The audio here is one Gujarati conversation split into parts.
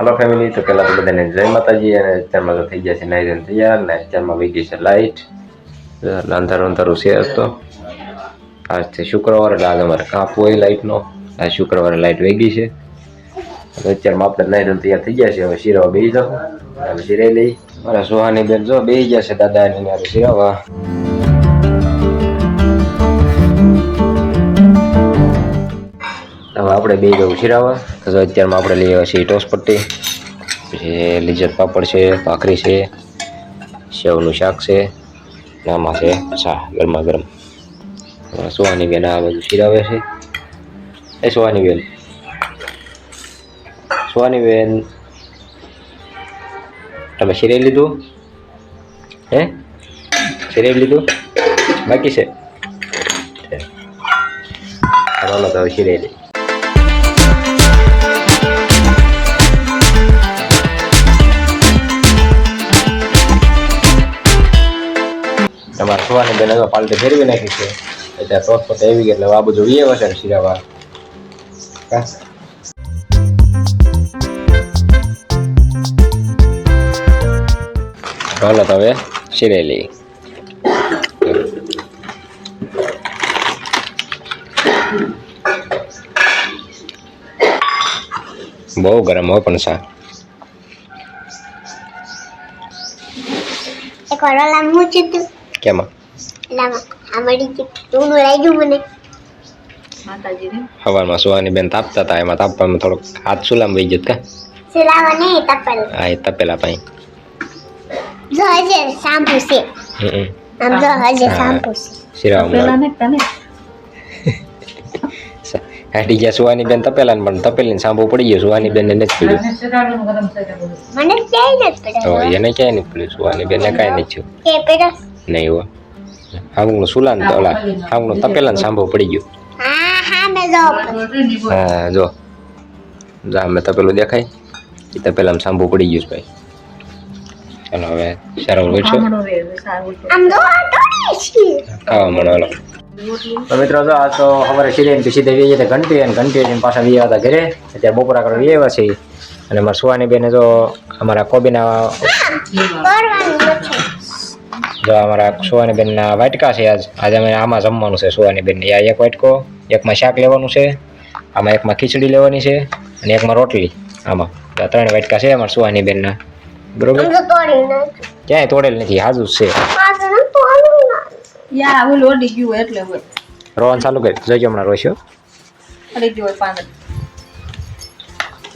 હલો ફેમિલી તો પહેલાં તો બધાને જય માતાજી અને અત્યારમાં તો થઈ ગયા છે નાયરન તૈયાર ને અત્યારમાં વહી છે લાઇટ અંધારું અંધારું છે તો. આજ છે શુક્રવાર, એટલે આજ અમારે કાપ હોય લાઇટનો આજ શુક્રવારે લાઇટ વહી ગઈ છે. અત્યારમાં આપણે નાઈ તૈયાર થઈ ગયા છે. હવે શીરાવા બેસી જાઓ હવે શીરાઈ લઈ. મારા સુહાની બેન જો બેસી ગયા છે, દાદા એની શીરાવા. હવે આપણે બે જવું શીરાવા તો અત્યારમાં આપણે લઈ આવ્યા છીએ ટોસપટ્ટી પછી લીજર પાપડ છે, ભાખરી છે, સેવનું શાક છે, નામાં છે શાહ ગરમા ગરમ. સુવાની બેન આ બધું શીરાવે છે. એ સુવાની બેન. સુવાની બેન, તમે શીરાઈ લીધું? હે? શીરાઈ લીધું? બાકી છે? ચાલો તો હવે શીરાઈ તમારે બેન હવે પાલટી ફેરવી નાખી છે. એટલે સોસ પર આવી ગઈ એટલે આ બધું વીએ વસે શીરાવા કા ચાલો તો હવે શીરેલી બહુ ગરમ હોય પણ સા કેમાં? હવારમાં સુવાની બેન તાપતા હતા એમાં તાપવામાં થોડોક હાથ સુલામ વહી જત કા સિલાવા નહીં તપેલ. હા એ તપેલા પાઈ. જો હજે શામ્પુ છે. આમ જો હજે શામ્પુ છે. પેલા ને તને? હાટી ગયા સુવાની બેન તપેલા ને પણ તપેલી સાંભો પડી ગયો સુવાની બેન ને નથી પડ્યું. મને ક્યાંય નથી તો એને ક્યાંય નહીં પડ્યું સુવાની બેન ને કાંઈ નથી થયું. નહીં હો. હાંગનું સુલાન ઓલા હાંગનું તપેલા ને સાંભો પડી ગયું હા હા જો જો જા મેં તપેલું દેખાય એ તપેલામાં સાંભો પડી ગયું છે ભાઈ ચાલો હવે સારો તોડી છે ખાવા મળો હાલો તો મિત્રો જો આ તો અમારે સિરિયન પછી સીધે વીએ ઘંટી અને ઘંટી જઈને પાછા વીએ હતા ઘરે અત્યારે બપોરા કરવા વીએ આવ્યા છે અને અમારા સુવાની બેને જો અમારા કોબીના કરવાનું નથી જો અમારા સુવાની બેનના વાટકા છે આજ. આજે અમે આમાં જમવાનું છે સુવાની બેનને. આ એક વાટકો એકમાં શાક લેવાનું છે આમાં એકમાં ખીચડી લેવાની છે અને એકમાં રોટલી આમાં. આ ત્રણ વાટકા છે અમારા સુવાની બેનના. બરોબર? ક્યાંય તોડેલ નથી હાજુ છે. રોવાનું ચાલુ કરી. જોઈજો હમણાં રોશ્યો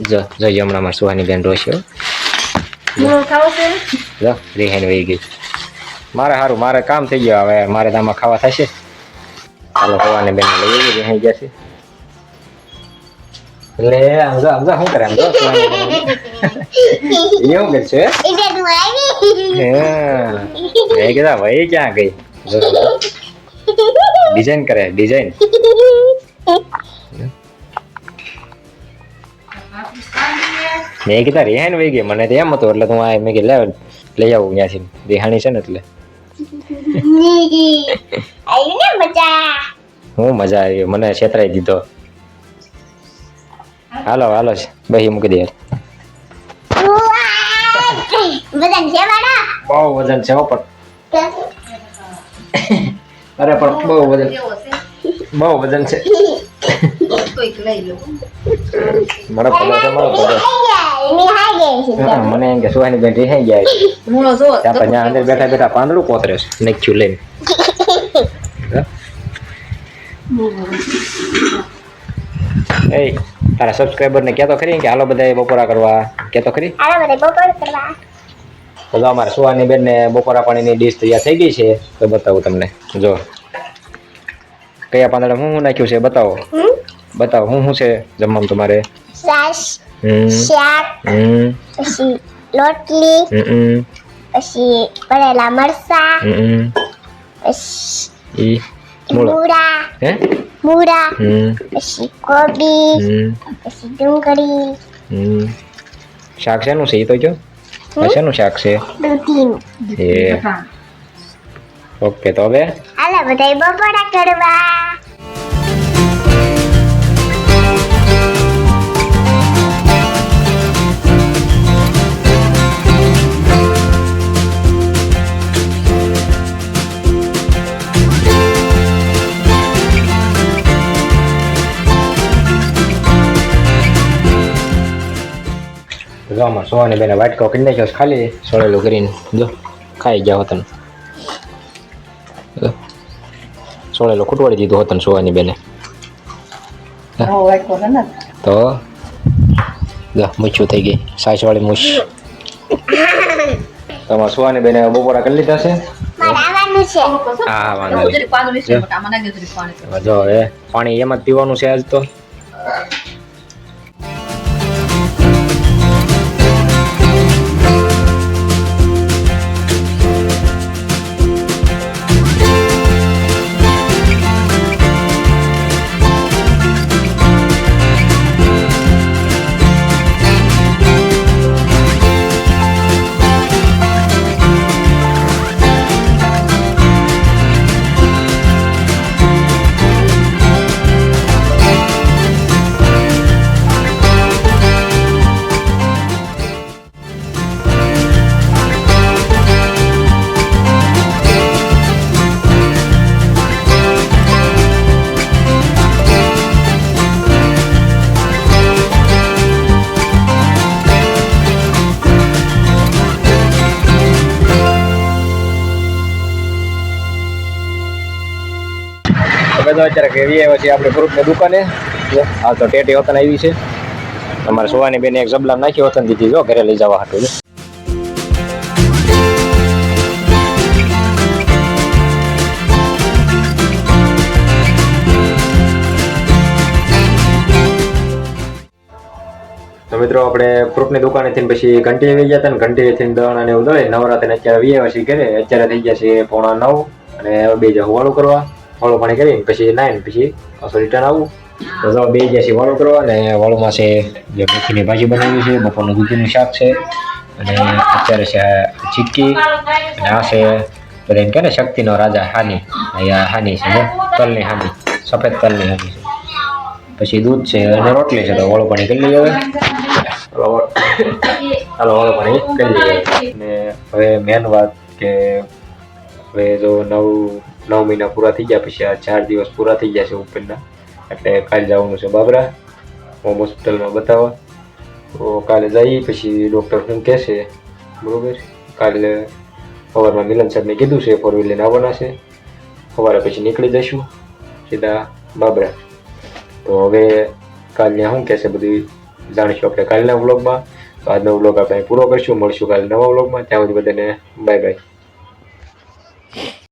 જો જોઈજો હમણાં અમારા સુવાની બેન રોશ્યો જો રિહાઈને વહી ગઈ. મારે સારું મારે કામ થઈ ગયું હવે મારે તો આમાં ખાવા થશે. ચાલો સુવાની બેન લઈ આવી રિહાઈ ગયા છે. લે આમજો આમજો શું કરે આમજો એવું કે છે? હે કીધા ભાઈ ક્યાં ગઈ? ડિઝાઇન કરે ડિઝાઇન મેં કીધા રિહાઈને વહી ગઈ મને તો એમ હતું એટલે તું આ મેં કીધું લે લઈ આવું ત્યાંથી રેહાણી છે ને એટલે. આવી ને બચા હું મજા આવી મને છેતરાઈ દીધો. હાલો હાલો બહી મૂકી દે. બધા જેવાડા બહુ વજન છે હો પણ. અરે પણ બહુ વજન. બહુ વજન છે. કોઈક લઈ લો મારા પદો છે મારા હા, મને એમ કે સુહાની બેન રિહાઈ જાય ત્યાં ત્યાં અંદર બેઠા બેઠા પાંદડું કોતરે છે નાખ્યું લઈને એ તારા સબસ્ક્રાઈબર ને કહેતો ખરી કે હાલો બધા બપોરા કરવા કહેતો ખરી હાલો બધા બપોર કરવા તો જો અમારે સુવાની બેન ને બપોરા પાણીની ડીશ તૈયાર થઈ ગઈ છે તો બતાવું તમને જો કયા પાંદડા હું હું નાખ્યું છે બતાવો બતાવો હું શું છે જમવાનું તમારે? સાસ શાક પછી રોટલી પછી ભરેલા મરસા પછી મૂળા. હે? મૂળા પછી કોબી પછી ડુંગળી. શાક શેનું છે એ તો જો શેનું શાક છે? દૂધીનું. ઓકે તો હવે? હાલો બધા બપોરા કરવા. જો આમાં સોવાની બેને વાટકો કરી નાખ્યો ખાલી સોળેલું કરીને. જો ખાઈ ગયા હોતન. સોળેલું ખૂટવાડી દીધું હોતન સોવાની બેને. તો જો મૂછું થઈ ગઈ. સાસવાળી મૂછ. તમારે સુવાની બેને બપોરા કરી લીધા છે? મારે આવવાનું છે. હા વાંધો જો એ પાણી એમાં જ પીવાનું છે આજ તો. તો અત્યારે કેવી આવ્યા આપણે ગ્રુપની દુકાને. હાલ તો ટેટી વતન આવી છે. તમારે સુવાની બેને એક જબલા નાખી વતન દીધી. જો, ઘરે લઈ જવા હાટું જો તો મિત્રો, આપણે ફ્રૂટની થઈને પછી ઘંટી આવી ગયા હતા ને ઘંટીથી દણ અને એવું દળે નવરાત્રિને અત્યારે વી આવ્યા ઘરે. અત્યારે થઈ ગયા છે પોણા નવ અને બે વાળું કરવા. વાળું પાણી કરીને પછી નાઈને પછી પાછો રિટર્ન આવું તો જો બે ગયા છે વાળું કરવા અને વાળુમાં છે જે મેથીની ભાજી બનાવી છે બપોરનું દૂધીનું શાક છે અને અત્યારે છે આ ચીક્કી અને આ છે બધા એમ કે ને શક્તિનો રાજા હાની અહીંયા હાની છે તલની હાની સફેદ તલની હાની છે. પછી દૂધ છે અને રોટલી છે તો વાળો પાણી કરી લઈએ હવે. ચાલો વાળો પાણી કરી લઈએ. અને હવે મેન વાત કે હવે જો નવ નવ મહિના પૂરા થઈ ગયા, પછી આ ચાર દિવસ પૂરા થઈ ગયા છે ઉપરના. એટલે કાલે જવાનું છે બાબરા હોમ હોસ્પિટલમાં બતાવવા. તો કાલે જઈએ, પછી ડૉક્ટર શું કહેશે. બરોબર? કાલે સવારમાં મિલન સાહેબને કીધું છે ફોર વ્હીલ લઈને આવવાના છે. સવારે પછી નીકળી જઈશું, સીધા બાબરા. તો હવે કાલને શું કહેશે બધું જાણીશું આપણે કાલના વ્લોગમાં તો આજનો વ્લોગ આપણે પૂરો કરીશું, મળશું કાલે નવા વ્લોગમાં ત્યાં સુધી બધાને બાય બાય